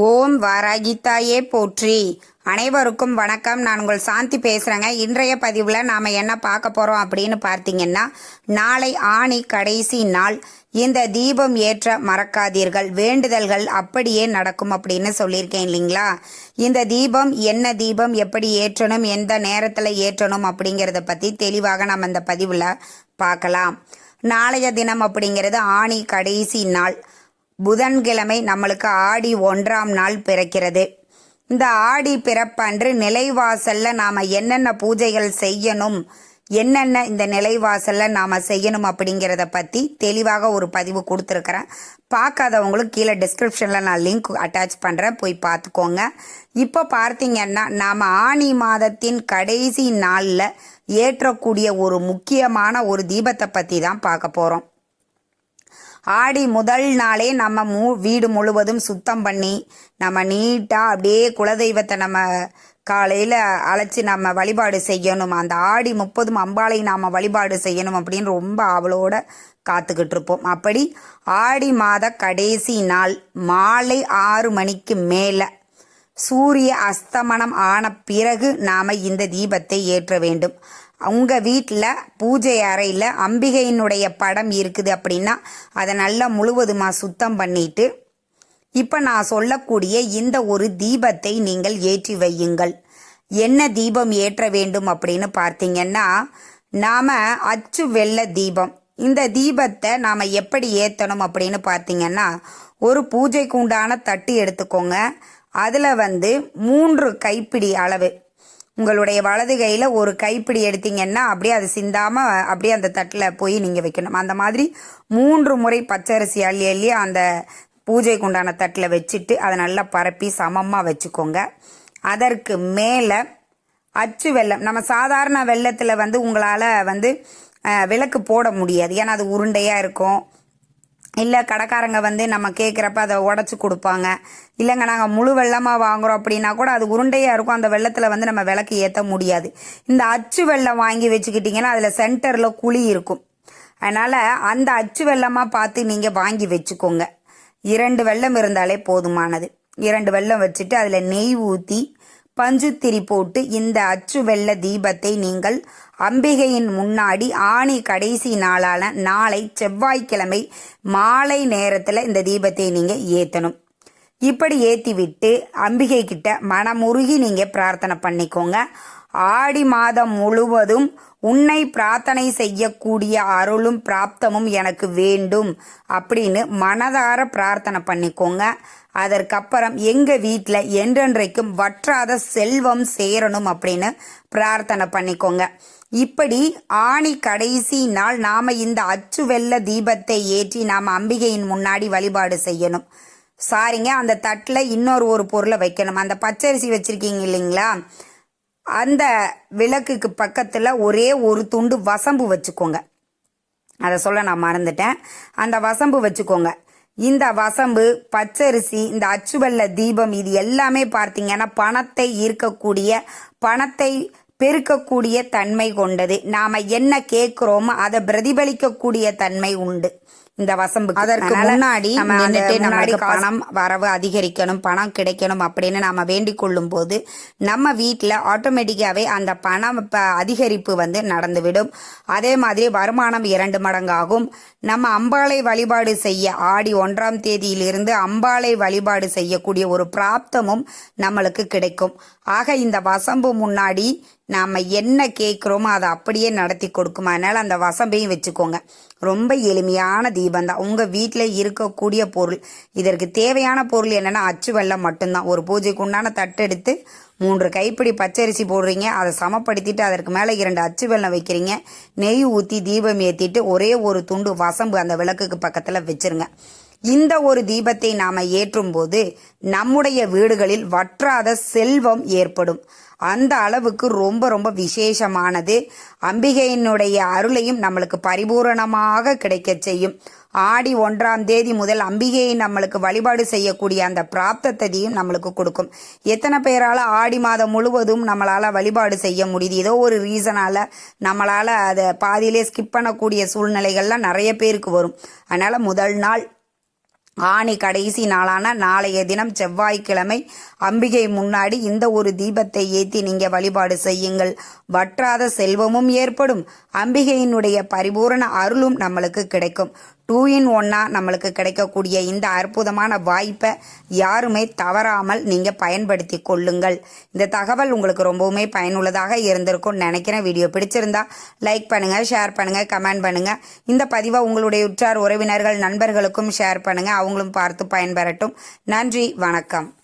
ஓம் வாராகித்தாயே போற்றி. அனைவருக்கும் வணக்கம். நான் உங்கள் சாந்தி பேசுகிறேங்க இன்றைய பதிவில் நாம் என்ன பார்க்க போகிறோம் அப்படின்னு பார்த்தீங்கன்னா நாளை ஆணி கடைசி நாள். இந்த தீபம் ஏற்ற மறக்காதீர்கள். வேண்டுதல்கள் அப்படியே நடக்கும் அப்படின்னு சொல்லியிருக்கேன் இல்லைங்களா? இந்த தீபம் என்ன தீபம் எப்படி ஏற்றணும் எந்த நேரத்தில் ஏற்றணும் அப்படிங்கிறத பற்றி தெளிவாக நம்ம இந்த பதிவில் பார்க்கலாம். நாளைய தினம் அப்படிங்கிறது ஆணி கடைசி நாள். புதன்கிழமை நம்மளுக்கு ஆடி ஒன்றாம் நாள் பிறக்கிறது. இந்த ஆடி பிறப்பன்று நிலைவாசல்ல நாம என்னென்ன பூஜைகள் செய்யணும் என்னென்ன இந்த நிலைவாசல்ல நாம செய்யணும் அப்படிங்கிறத பத்தி தெளிவாக ஒரு பதிவு கொடுத்துருக்குறேன். பார்க்காதவங்களுக்கு கீழே டிஸ்கிரிப்ஷனில் நான் லிங்க் அட்டாச் பண்ணுறேன் போய் பார்த்துக்கோங்க. இப்போ பார்த்தீங்கன்னா நாம் ஆணி மாதத்தின் கடைசி நாளில் ஏற்றக்கூடிய ஒரு முக்கியமான ஒரு தீபத்தை பற்றி தான் பார்க்க போகிறோம் ஆடி முதல் நாளே நம்ம மூ வீடு முழுவதும் சுத்தம் பண்ணி நம்ம நீட்டாக அப்படியே குலதெய்வத்தை நம்ம காலையில் அழைச்சி நம்ம வழிபாடு செய்யணும். அந்த ஆடி முப்பதும் அம்பாளை நாம் வழிபாடு செய்யணும் அப்படின்னு ரொம்ப அவளோட காத்துக்கிட்டு இருப்போம். அப்படி ஆடி மாத கடைசி நாள் மாலை ஆறு மணிக்கு மேலே சூரிய அஸ்தமனம் ஆன பிறகு நாம் இந்த தீபத்தை ஏற்ற வேண்டும். உங்கள் வீட்டில் பூஜை அறையில் அம்பிகையினுடைய படம் இருக்குது அப்படின்னா அதை நல்லா முழுவதுமாக சுத்தம் பண்ணிட்டு இப்போ நான் சொல்லக்கூடிய இந்த ஒரு தீபத்தை நீங்கள் ஏற்றி வையுங்கள். என்ன தீபம் ஏற்ற வேண்டும் அப்படின்னு பார்த்தீங்கன்னா நாம் அச்சு வெள்ள தீபம். இந்த தீபத்தை நாம் எப்படி ஏற்றணும் அப்படின்னு பார்த்தீங்கன்னா ஒரு பூஜைக்கு உண்டான தட்டு எடுத்துக்கோங்க. அதில் வந்து மூன்று கைப்பிடி அளவு உங்களுடைய வலது கையில் ஒரு கைப்பிடி எடுத்தீங்கன்னா அப்படியே அது சிந்தாமல் அப்படியே அந்த தட்டில் போய் நீங்கள் வைக்கணும். அந்த மாதிரி மூன்று முறை பச்சரிசி அள்ளி அள்ளி அந்த பூஜைக்கு உண்டான தட்டில் வச்சுட்டு அதை நல்லா பரப்பி சமமாக வச்சுக்கோங்க. அதற்கு மேலே அச்சு வெள்ளம் நம்ம சாதாரண வெள்ளத்தில் வந்து உங்களால் வந்து விளக்கு போட முடியாது. ஏன்னா அது உருண்டையாக இருக்கும். இல்லை கடைக்காரங்க வந்து நம்ம கேட்குறப்ப அதை உடச்சி கொடுப்பாங்க. இல்லைங்க நாங்கள் முழு வெள்ளமாக வாங்குறோம் அப்படின்னா கூட அது உருண்டையாக இருக்கும். அந்த வெள்ளத்தில் வந்து நம்ம விளக்கு ஏற்ற முடியாது. இந்த அச்சு வெள்ளம் வாங்கி வச்சுக்கிட்டிங்கன்னா அதில் சென்டரில் குழி இருக்கும். அதனால் அந்த அச்சு வெள்ளமாக பார்த்து நீங்கள் வாங்கி வச்சுக்கோங்க. இரண்டு வெள்ளம் இருந்தாலே போதுமானது. இரண்டு வெள்ளம் வச்சுட்டு அதில் நெய் ஊற்றி பஞ்சுத்திரி போட்டு இந்த அச்சு வெள்ள தீபத்தை நீங்கள் அம்பிகையின் முன்னாடி ஆணி கடைசி நாளான நாளை செவ்வாய்க்கிழமை மாலை நேரத்தில் இந்த தீபத்தை நீங்கள் ஏற்றணும் இப்படி ஏற்றி விட்டு அம்பிகை கிட்ட மனமுருகி நீங்கள் பிரார்த்தனை பண்ணிக்கோங்க. ஆடி மாதம் முழுவதும் உன்னை பிரார்த்தனை செய்யக்கூடிய அருளும் பிராப்தமும் எனக்கு வேண்டும் அப்படின்னு மனதார பிரார்த்தனை பண்ணிக்கோங்க. அதற்கப்புறம் எங்க வீட்டில் என்றென்றைக்கும் வற்றாத செல்வம் சேரணும் அப்படின்னு பிரார்த்தனை பண்ணிக்கோங்க. இப்படி ஆணி கடைசி நாள் நாம இந்த அச்சு வெள்ள தீபத்தை ஏற்றி நாம் அம்பிகையின் முன்னாடி வழிபாடு செய்யணும். சாரிங்க அந்த தட்டில் இன்னொரு ஒரு பொருளை வைக்கணும். அந்த பச்சரிசி வச்சிருக்கீங்க இல்லைங்களா? அந்த விளக்குக்கு பக்கத்தில் ஒரே ஒரு துண்டு வசம்பு வச்சுக்கோங்க. அதை சொல்ல நான் மறந்துட்டேன். அந்த வசம்பு வச்சுக்கோங்க. இந்த வசம்பு பச்சரிசி இந்த அச்சுவல்ல தீபம் இது எல்லாமே பார்த்தீங்கன்னா பணத்தை ஈர்க்கக்கூடிய பணத்தை பெருக்கக்கூடிய தன்மை கொண்டது. நாம் என்ன கேட்குறோமோ அதை பிரதிபலிக்கக்கூடிய தன்மை உண்டு. இந்த வசம்பு அதற்கு முன்னாடி நம்மளுக்கு பணம் வரவு அதிகரிக்கணும் பணம் கிடைக்கணும் அப்படின்னு நாம வேண்டிக் கொள்ளும் போது நம்ம வீட்டில் ஆட்டோமேட்டிக்காவே அந்த பணம் அதிகரிப்பு வந்து நடந்துவிடும். அதே மாதிரி வருமானம் இரண்டு மடங்காகும். நம்ம அம்பாளை வழிபாடு செய்ய ஆடி ஒன்றாம் தேதியிலிருந்து அம்பாளை வழிபாடு செய்யக்கூடிய ஒரு பிராப்தமும் நம்மளுக்கு கிடைக்கும். ஆக இந்த வசம்பு முன்னாடி நாம் என்ன கேட்குறோமோ அதை அப்படியே நடத்தி கொடுக்கும். அதனால் அந்த வசம்பையும் வச்சுக்கோங்க. ரொம்ப எளிமையான தீபம் தான் உங்கள் வீட்டில் இருக்கக்கூடிய பொருள். இதற்கு தேவையான பொருள் என்னென்னா அச்சு வெள்ளம் மட்டும்தான். ஒரு பூஜைக்கு உண்டான தட்டெடுத்து மூன்று கைப்பிடி பச்சரிசி போடுறீங்க. அதை சமப்படுத்திட்டு அதற்கு மேலே இரண்டு அச்சு வெள்ளம் வைக்கிறீங்க. நெய் ஊற்றி தீபம் ஏற்றிட்டு ஒரே ஒரு துண்டு வசம்பு அந்த விளக்குக்கு பக்கத்தில் வச்சிருங்க. இந்த ஒரு தீபத்தை நாம ஏற்றும் போது நம்முடைய வீடுகளில் வற்றாத செல்வம் ஏற்படும். அந்த அளவுக்கு ரொம்ப ரொம்ப விசேஷமானது. அம்பிகையினுடைய அருளையும் நம்மளுக்கு பரிபூரணமாக கிடைக்கச் செய்யும். ஆடி ஒன்றாம் தேதி முதல் அம்பிகையை நம்மளுக்கு வழிபாடு செய்யக்கூடிய அந்த பிராப்தத்தையும் நம்மளுக்கு கொடுக்கும். எத்தனை பேரால ஆடி மாதம் முழுவதும் நம்மளால வழிபாடு செய்ய முடியுது? ஏதோ ஒரு ரீசனால நம்மளால அதை பாதியிலே ஸ்கிப் பண்ணக்கூடிய சூழ்நிலைகள்லாம் நிறைய பேருக்கு வரும். அதனால முதல் நாள் ஆணி கடைசி நாளான நாளைய தினம் செவ்வாய்க்கிழமை அம்பிகை முன்னாடி இந்த ஒரு தீபத்தை ஏத்தி நீங்க வழிபாடு செய்யுங்கள். வற்றாத செல்வமும் ஏற்படும். அம்பிகையினுடைய பரிபூரண அருளும் நம்மளுக்கு கிடைக்கும். டூ இன் ஒன்னாக நம்மளுக்கு கிடைக்கக்கூடிய இந்த அற்புதமான வாய்ப்பை யாருமே தவறாமல் நீங்கள் பயன்படுத்தி கொள்ளுங்கள். இந்த தகவல் உங்களுக்கு ரொம்பவுமே பயனுள்ளதாக இருந்திருக்கும் நினைக்கிறேன். வீடியோ பிடிச்சிருந்தா லைக் பண்ணுங்கள் ஷேர் பண்ணுங்கள் கமெண்ட் பண்ணுங்கள் இந்த பதிவை உங்களுடைய உற்றார் உறவினர்கள் நண்பர்களுக்கும் ஷேர் பண்ணுங்கள் அவங்களும் பார்த்து பயன்பெறட்டும். நன்றி வணக்கம்.